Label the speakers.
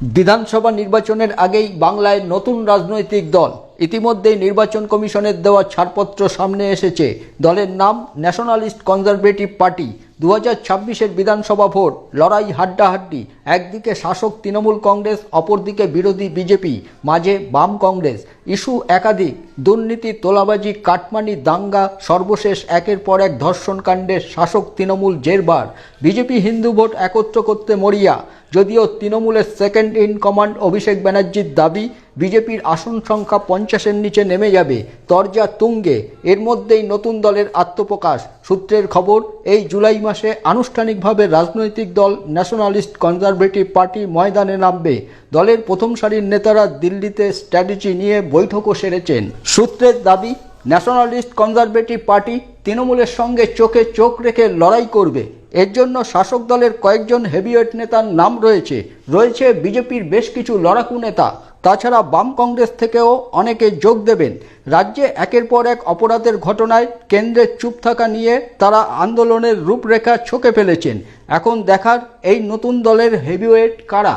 Speaker 1: বিধানসভা নির্বাচনের আগেই বাংলায় নতুন রাজনৈতিক দল। ইতিমধ্যেই নির্বাচন কমিশনের দেওয়া ছাড়পত্র সামনে এসেছে। দলের নাম ন্যাশনালিস্ট কনজারভেটিভ পার্টি। দু হাজার ছাব্বিশের বিধানসভা ভোট, লড়াই হাড্ডাহাড্ডি। একদিকে শাসক তৃণমূল কংগ্রেস, অপরদিকে বিরোধী বিজেপি, মাঝে বাম কংগ্রেস। ইস্যু একাধিক, দুর্নীতি, তোলাবাজি, কাটমানি, দাঙ্গা, সর্বশেষ একের পর এক ধর্ষণকাণ্ডের শাসক তৃণমূল জেরবার। বিজেপি হিন্দু ভোট একত্র করতে মরিয়া। যদিও তৃণমূলের সেকেন্ড ইন কমান্ড অভিষেক ব্যানার্জির দাবি, বিজেপির আসন সংখ্যা পঞ্চাশের নিচে নেমে যাবে, তরজা তুঙ্গে। এর মধ্যেই নতুন দলের আত্মপ্রকাশ। সূত্রের খবর, এই জুলাই মাসে আনুষ্ঠানিকভাবে রাজনৈতিক দল ন্যাশনালিস্ট কনজারভেটিভ পার্টি ময়দানে নামবে। দলের প্রথম সারির নেতারা দিল্লিতে স্ট্র্যাটেজি নিয়ে বৈঠকও সেরেছেন। সূত্রের দাবি ন্যাশনালিস্ট কনজারভেটিভ পার্টি তৃণমূলের সঙ্গে চোখে চোখ রেখে লড়াই করবে। এর জন্য শাসক দলের কয়েকজন হেভিওয়েট নেতার নাম রয়েছে। রয়েছে বিজেপির বেশ কিছু লড়াকু নেতা। তাছাড়া বাম কংগ্রেস থেকেও অনেকে যোগ দেবেন। রাজ্যে একের পর এক অপরাধের ঘটনায় কেন্দ্রের চুপ থাকা নিয়ে তারা আন্দোলনের রূপরেখা ছকে ফেলেছেন। এখন দেখার এই নতুন দলের হেভিওয়েট কারা?